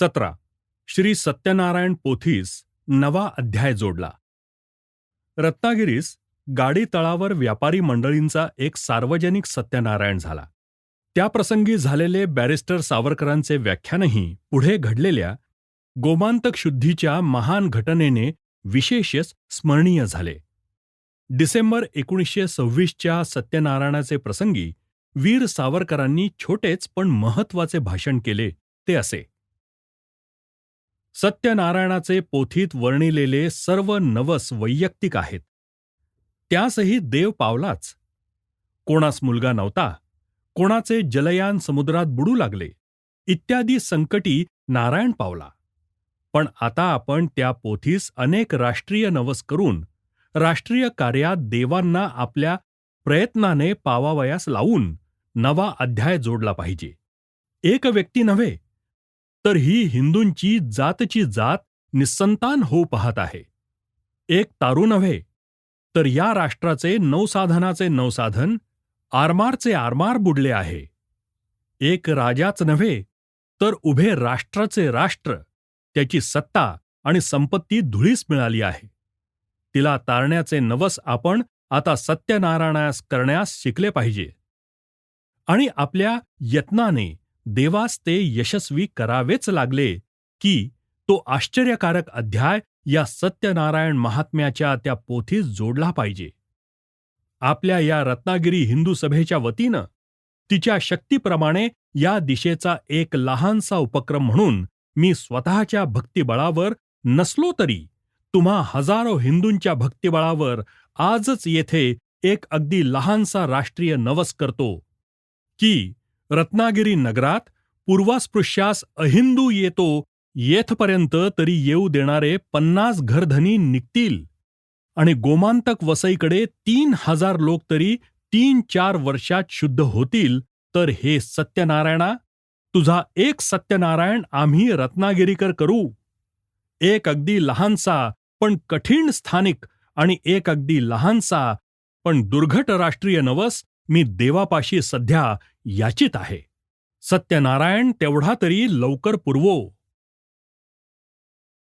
सतरा. श्री सत्यनारायण पोथीस नवा अध्याय जोडला. रत्नागिरीस गाडी तळावर व्यापारी मंडळींचा एक सार्वजनिक सत्यनारायण झाला. त्याप्रसंगी झालेले बॅरिस्टर सावरकरांचे व्याख्यानही पुढे घडलेल्या गोमांतक शुद्धीच्या महान घटनेने विशेषच स्मरणीय झाले. डिसेंबर एकोणीसशे सव्वीसच्या सत्यनारायणाचे प्रसंगी वीर सावरकरांनी छोटेच पण महत्त्वाचे भाषण केले ते असे. सत्यनारायणाचे पोथीत वर्णिलेले सर्व नवस वैयक्तिक आहेत. त्यासही देव पावलाच. कोणास मुलगा नव्हता कोणाचे जलयान समुद्रात बुडू लागले इत्यादी संकटी नारायण पावला. पण आता आपण त्या पोथीस अनेक राष्ट्रीय नवस करून राष्ट्रीय कार्यात देवांना आपल्या प्रयत्नाने पावावयास लावून नवा अध्याय जोडला पाहिजे. एक व्यक्ती नव्हे तर ही हिंदूंची जातची जात निसंतान होऊ पाहत आहे. एक तारू नव्हे तर या राष्ट्राचे नवसाधनाचे नवसाधन आरमारचे आरमार बुडले आहे. एक राजाच नव्हे तर उभे राष्ट्राचे राष्ट्र त्याची सत्ता आणि संपत्ती धुळीस मिळाली आहे. तिला तारण्याचे नवस आपण आता सत्यनारायणास करण्यास शिकले पाहिजे. आणि आपल्या यत्नाने देवास ते यशस्वी करावेच लागले की तो आश्चर्यकारक अध्याय या सत्यनारायण महात्म्याच्या त्या पोथीस जोडला पाहिजे. आपल्या या रत्नागिरी हिंदू सभेच्या वतीनं तिच्या शक्तीप्रमाणे या दिशेचा एक लहानसा उपक्रम म्हणून मी स्वतःच्या भक्तिबळावर नसलो तरी तुम्हा हजारो हिंदूंच्या भक्तिबळावर आजच येथे एक अगदी लहानसा राष्ट्रीय नवस करतो की रत्नागिरी नगरात पूर्वास्पृश्यास अहिंदू येतो येथपर्यंत तरी येऊ देणारे पन्नास घरधनी निघतील. आणि गोमांतक वसईकडे तीन हजार लोक तरी तीन चार वर्षात शुद्ध होतील. तर हे सत्यनारायणा तुझा एक सत्यनारायण आम्ही रत्नागिरीकर करू. एक अगदी लहानसा पण कठीण स्थानिक आणि एक अगदी लहानसा पण दुर्घट राष्ट्रीय नवस मी देवापाशी सध्या याचित आहे. सत्यनारायण तेवढा तरी लवकर पुरवो.